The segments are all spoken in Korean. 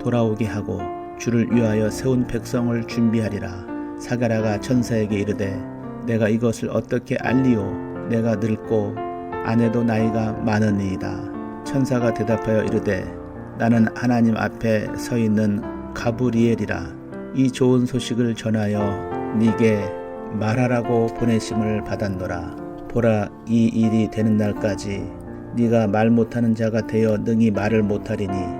돌아오게 하고 주를 위하여 세운 백성을 준비하리라. 사가라가 천사에게 이르되 내가 이것을 어떻게 알리오? 내가 늙고 아내도 나이가 많으니이다. 천사가 대답하여 이르되 나는 하나님 앞에 서 있는 가브리엘이라. 이 좋은 소식을 전하여 네게 말하라고 보내심을 받았노라. 보라 이 일이 되는 날까지 네가 말 못하는 자가 되어 능히 말을 못하리니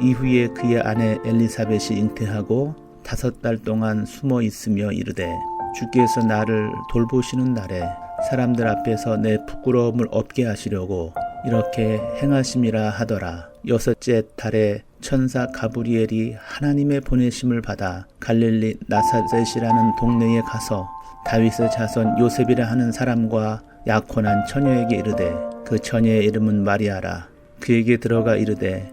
이후에 그의 아내 엘리사벳이 잉태하고 다섯 달 동안 숨어 있으며 이르되 주께서 나를 돌보시는 날에 사람들 앞에서 내 부끄러움을 없게 하시려고 이렇게 행하심이라 하더라. 여섯째 달에 천사 가브리엘이 하나님의 보내심을 받아 갈릴리 나사렛이라는 동네에 가서 다윗의 자손 요셉이라 하는 사람과 약혼한 처녀에게 이르되 그 처녀의 이름은 마리아라. 그에게 들어가 이르되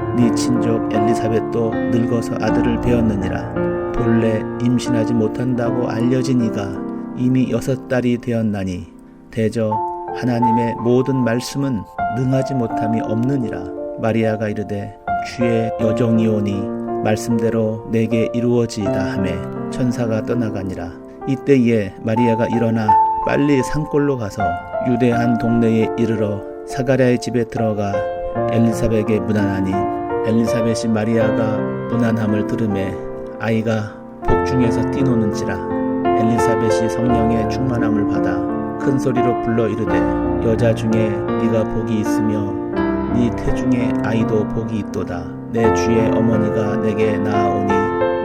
네 친족 엘리사벳도 늙어서 아들을 배웠느니라. 본래 임신하지 못한다고 알려진 이가 이미 여섯 달이 되었나니 대저 하나님의 모든 말씀은 능하지 못함이 없느니라. 마리아가 이르되 주의 여정이오니 말씀대로 내게 이루어지이다 하매 천사가 떠나가니라. 이때에 마리아가 일어나 빨리 산골로 가서 유대 한 동네에 이르러 사가랴의 집에 들어가 엘리사벳에게 무난하니 엘리사벳이 마리아가 무난함을 들음에 아이가 복중에서 뛰노는지라 엘리사벳이 성령의 충만함을 받아 큰 소리로 불러 이르되 여자 중에 네가 복이 있으며 네 태중에 아이도 복이 있도다. 내 주의 어머니가 내게 나아오니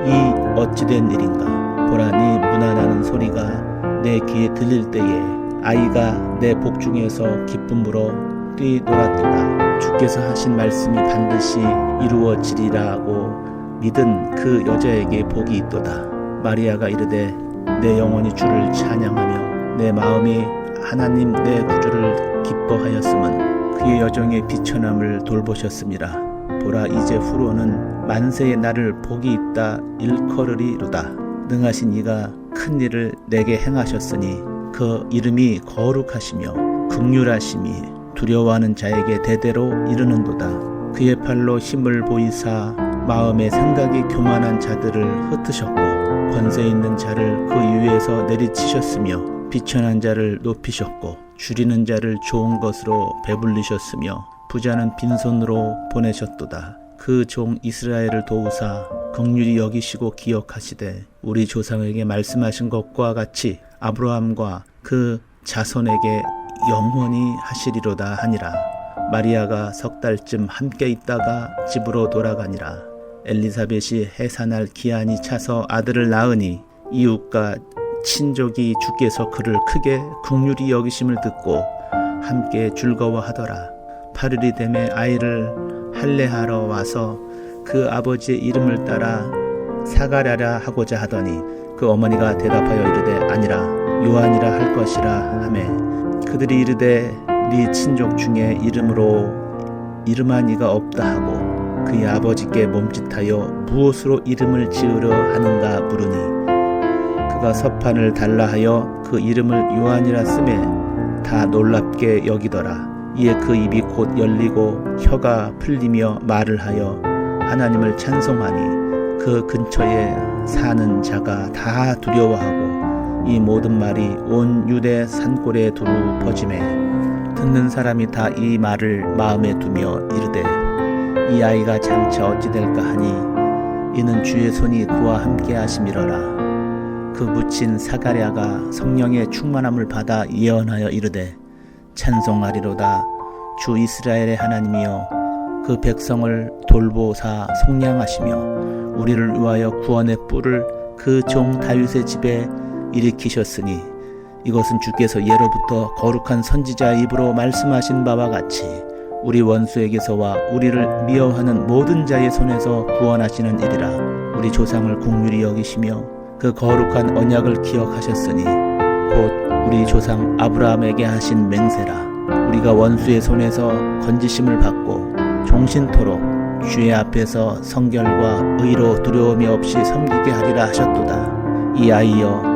이 어찌된 일인가? 보라 네 무난하는 소리가 내 귀에 들릴 때에 아이가 내 복중에서 기쁨으로 뛰놀았도다 주께서 하신 말씀이 반드시 이루어지리라고 믿은 그 여자에게 복이 있도다 마리아가 이르되 내 영혼이 주를 찬양하며 내 마음이 하나님 내 구주를 기뻐하였음은 그의 여정의 비천함을 돌보셨습니다. 보라 이제 후로는 만세의 나를 복이 있다 일컬으리로다. 능하신 이가 큰 일을 내게 행하셨으니 그 이름이 거룩하시며 극률하심이 두려워하는 자에게 대대로 이르는도다. 그의 팔로 힘을 보이사 마음의 생각이 교만한 자들을 흩으셨고 권세 있는 자를 그 위에서 내리치셨으며 비천한 자를 높이셨고 줄이는 자를 좋은 것으로 배불리셨으며 부자는 빈손으로 보내셨도다. 그 종 이스라엘을 도우사 긍휼히 여기시고 기억하시되 우리 조상에게 말씀하신 것과 같이 아브라함과 그 자손에게 영원히 하시리로다 하니라. 마리아가 석 달쯤 함께 있다가 집으로 돌아가니라. 엘리사벳이 해산할 기한이 차서 아들을 낳으니 이웃과 친족이 주께서 그를 크게 국률이 여기심을 듣고 함께 즐거워하더라. 8일이 되매 아이를 할례하러 와서 그 아버지의 이름을 따라 사가랴라 하고자 하더니 그 어머니가 대답하여 이르되 아니라 요한이라 할 것이라 하매 그들이 이르되 네 친족 중에 이름으로 이름한 이가 없다 하고 그의 아버지께 몸짓하여 무엇으로 이름을 지으려 하는가 물으니 그가 서판을 달라 하여 그 이름을 요한이라 쓰매 다 놀랍게 여기더라. 이에 그 입이 곧 열리고 혀가 풀리며 말을 하여 하나님을 찬송하니 그 근처에 사는 자가 다 두려워하고 이 모든 말이 온 유대 산골에 두루 퍼짐에 듣는 사람이 다 이 말을 마음에 두며 이르되 이 아이가 장차 어찌 될까 하니? 이는 주의 손이 그와 함께 하심이러라. 그 묻힌 사가랴가 성령의 충만함을 받아 예언하여 이르되 찬송하리로다. 주 이스라엘의 하나님이여 그 백성을 돌보사 속량하시며 우리를 위하여 구원의 뿔을 그 종 다윗의 집에 일으키셨으니 이것은 주께서 예로부터 거룩한 선지자의 입으로 말씀하신 바와 같이 우리 원수에게서와 우리를 미워하는 모든 자의 손에서 구원하시는 일이라 우리 조상을 국률이 여기시며 그 거룩한 언약을 기억하셨으니 곧 우리 조상 아브라함에게 하신 맹세라. 우리가 원수의 손에서 건지심을 받고 종신토록 주의 앞에서 성결과 의로 두려움이 없이 섬기게 하리라 하셨도다. 이 아이여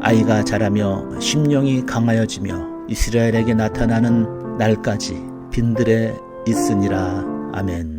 아이가 자라며 심령이 강하여지며 이스라엘에게 나타나는 날까지 빈들에 있으니라. 아멘